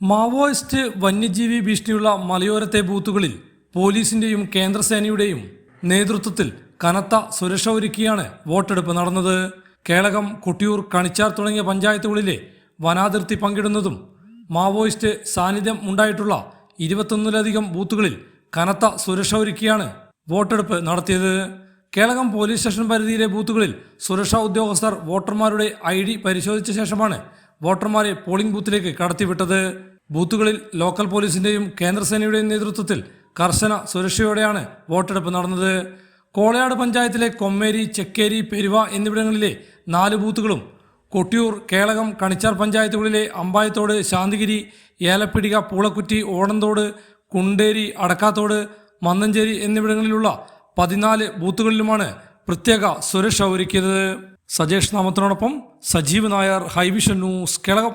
Maoist വന്യജീവി ഭീഷണിയുള്ള മലയോരത്തെ ബൂത്തുകളിൽ പോലീസിന്റെയും കേന്ദ്രസേനയുടെയും നേതൃത്വത്തിൽ കനത്ത സുരക്ഷ ഒരുക്കിയാണ് വോട്ടെടുപ്പ് നടന്നത്. കേളകം കൊട്ടിയൂർ കണിച്ചാർ തുടങ്ങിയ പഞ്ചായത്തുകളിലെ വനാതിർത്തി പങ്കിടുന്നതും മാവോയിസ്റ്റ് സാന്നിധ്യം ഉണ്ടായിട്ടുള്ള ഇരുപത്തൊന്നിലധികം ബൂത്തുകളിൽ കനത്ത സുരക്ഷ ഒരുക്കിയാണ് വോട്ടെടുപ്പ് നടത്തിയത്. കേളകം പോലീസ് സ്റ്റേഷൻ പരിധിയിലെ ബൂത്തുകളിൽ സുരക്ഷാ ഉദ്യോഗസ്ഥർ വോട്ടർമാരുടെ ഐ പരിശോധിച്ച ശേഷമാണ് വോട്ടർമാരെ പോളിംഗ് ബൂത്തിലേക്ക് കടത്തിവിട്ടത്. ബൂത്തുകളിൽ ലോക്കൽ പോലീസിന്റെയും കേന്ദ്രസേനയുടെയും നേതൃത്വത്തിൽ കർശന സുരക്ഷയോടെയാണ് വോട്ടെടുപ്പ് നടന്നത്. കോളയാട് പഞ്ചായത്തിലെ കൊമ്മേരി ചെക്കേരി പെരുവ എന്നിവിടങ്ങളിലെ നാല് ബൂത്തുകളും കൊട്ടിയൂർ കേളകം കണിച്ചാർ പഞ്ചായത്തുകളിലെ അമ്പായത്തോട് ശാന്തിഗിരി ഏലപ്പിടിക പൂളക്കുറ്റി ഓണന്തോട് കുണ്ടേരി അടക്കാത്തോട് മന്നഞ്ചേരി എന്നിവിടങ്ങളിലുള്ള പതിനാല് ബൂത്തുകളിലുമാണ് പ്രത്യേക സുരക്ഷ ഒരുക്കിയത്. Sajesh നാമത്തിനോടൊപ്പം Sajeev Nair high vision news Kelakam.